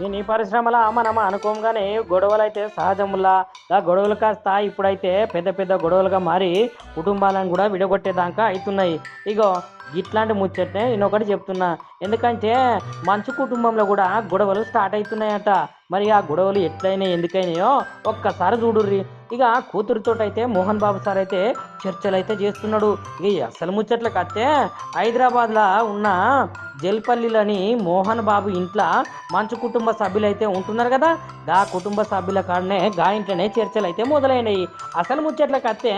దీని ఈ అమనమ మనం అనుకోగానే గొడవలు అయితే సహజములా. ఆ గొడవలు కాస్త ఇప్పుడైతే పెద్ద పెద్ద గొడవలుగా మారి కుటుంబాలను కూడా విడగొట్టేదాకా అవుతున్నాయి ఇగో ఇట్లాంటి ముచ్చట్నే ఒకటి చెప్తున్నా. ఎందుకంటే మంచు కుటుంబంలో కూడా గొడవలు స్టార్ట్ అవుతున్నాయట. మరి ఆ గొడవలు ఎట్లయినా ఎందుకైనాయో ఒక్కసారి చూడుర్రి. ఇక కూతురుతో అయితే మోహన్ బాబు సార్ అయితే చర్చలు అయితే చేస్తున్నాడు. ఇక ఈ అసలు ముచ్చట్లకు వస్తే హైదరాబాద్లో ఉన్న జల్పల్లిలోని మోహన్ బాబు ఇంట్లో మంచు కుటుంబ సభ్యులు అయితే ఉంటున్నారు కదా. గా కుటుంబ సభ్యుల కాడనే గా ఇంట్లోనే చర్చలు అయితే మొదలైనవి అసలు ముచ్చట్లకు వస్తే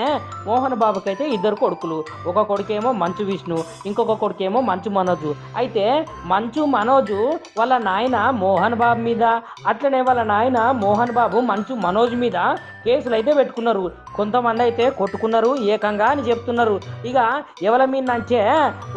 మోహన్ బాబుకి అయితే ఇద్దరు కొడుకులు. ఒక కొడుకేమో మంచు విష్ణు ఇంకొక కొడుకేమో మంచు మనోజు. అయితే మంచు మనోజు వాళ్ళ నాయన మోహన్ బాబు మీద. అట్లనే వాళ్ళ నాయన మోహన్ బాబు మంచు మనోజ్ మీద కేసులు అయితే పెట్టుకున్నారు. కొంతమంది అయితే కొట్టుకున్నారు ఏకంగా అని చెప్తున్నారు. ఇక ఎవరి మీద నుంచే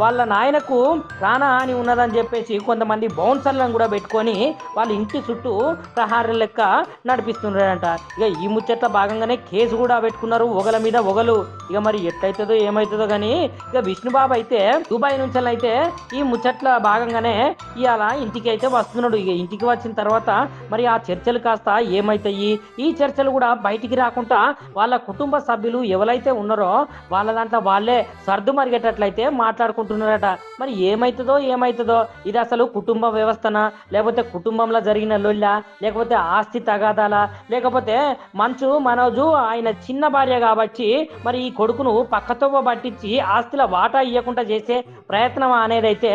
వాళ్ళ నాయనకు ప్రాణహాని ఉన్నదని చెప్పేసి కొంతమంది బౌన్సర్లను కూడా పెట్టుకొని వాళ్ళ ఇంటి చుట్టూ ప్రహారం లెక్క నడిపిస్తున్నారంట. ఇక ఈ ముచ్చట్ల భాగంగానే కేసు కూడా పెట్టుకున్నారు ఒకల మీద ఒకలు ఇక మరి ఎట్లయితుందో ఏమవుతుందో కానీ ఇక విష్ణుబాబు అయితే దుబాయ్ నుంచి అయితే ఈ ముచ్చట్ల భాగంగానే ఇవాళ ఇంటికి అయితే వస్తున్నాడు. ఇక ఇంటికి వచ్చిన తర్వాత మరి ఆ చర్చలు కాస్త ఏమవుతాయి ఈ చర్చలు కూడా బయటికి రాకుండా వాళ్ళ కుటుంబ సభ్యులు ఎవరైతే ఉన్నారో వాళ్ళ దాంట్లో వాళ్ళే సర్దు మరిగేటట్లయితే మాట్లాడుకుంటున్నారట. మరి ఏమవుతుందో ఏమవుతుందో ఇది అసలు కుటుంబ వ్యవస్థనా? లేకపోతే కుటుంబంలో జరిగిన లొల్ల? లేకపోతే ఆస్తి తగాదాలా? లేకపోతే మంచు మనోజు ఆయన చిన్న భార్య కాబట్టి మరి ఈ కొడుకును పక్కతో పట్టించి ఆస్తిల వాటా ఇవ్వకుండా చేసే ప్రయత్నం అనేది అయితే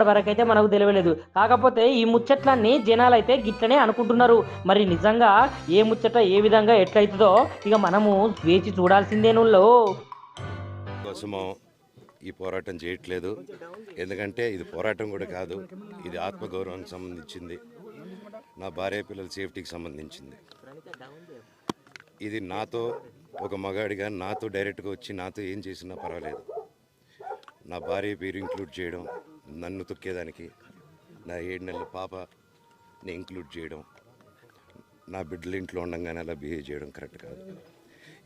ఇప్పటి వరకైతే మనకు తెలియలేదు. కాకపోతే ఈ ముచ్చట్లన్నీ జనాలు అయితే గిట్లనే అనుకుంటున్నారు. మరి నిజంగా ఏ ముచ్చట ఏ విధంగా ఎట్లయితుందో ఇక మనము వేచి చూడాల్సిందేనుల్లో కోసమో ఈ పోరాటం చేయట్లేదు. ఎందుకంటే ఇది పోరాటం కూడా కాదు ఇది ఆత్మగౌరవానికి సంబంధించింది. నా భార్య పిల్లల సేఫ్టీకి సంబంధించింది. ఇది నాతో ఒక మగాడిగా నాతో డైరెక్ట్గా వచ్చి నాతో ఏం చేసినా పర్వాలేదు. నా భార్య పేరు ఇంక్లూడ్ చేయడం నన్ను తొక్కేదానికి నా ఏడు నెలల పాపని ఇంక్లూడ్ చేయడం నా బిడ్డల ఇంట్లో ఉండగానే అలా బిహేవ్ చేయడం కరెక్ట్ కాదు.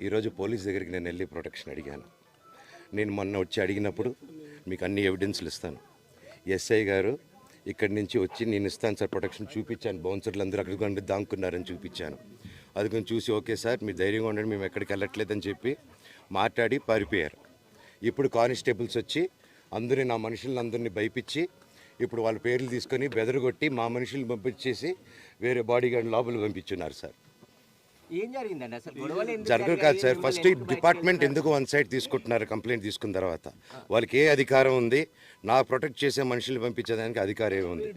ఈరోజు పోలీస్ దగ్గరికి నేను వెళ్ళి ప్రొటెక్షన్ అడిగాను. నేను మొన్న వచ్చి అడిగినప్పుడు మీకు అన్ని ఎవిడెన్స్లు ఇస్తాను. ఎస్ఐ గారు ఇక్కడి నుంచి వచ్చి నేను ఇస్తాను సార్ ప్రొటెక్షన్ చూపించాను. బౌన్సర్లు అందరూ అక్కడికి కొండి దాంకున్నారని చూపించాను. అది కొంచెం చూసి ఓకే సార్ మీరు ధైర్యంగా ఉండండి మేము ఎక్కడికి వెళ్ళట్లేదని చెప్పి మాట్లాడి పారిపోయారు. ఇప్పుడు కానిస్టేబుల్స్ వచ్చి అందరినీ నా మనుషులను అందరినీ భయపించి ఇప్పుడు వాళ్ళ పేర్లు తీసుకొని బెదరగొట్టి మా మనుషుల్ని పంపించేసి వేరే బాడీ గార్డ్ లోపల పంపించున్నారు సార్. జరగదు కాదు సార్? ఫస్ట్ డిపార్ట్మెంట్ ఎందుకు వన్ సైడ్ తీసుకుంటున్నారు కంప్లైంట్ తీసుకున్న తర్వాత? వాళ్ళకి ఏ అధికారం ఉంది? నా ప్రొటెక్ట్ చేసే మనుషులు పంపించేదానికి అధికారం ఏముంది?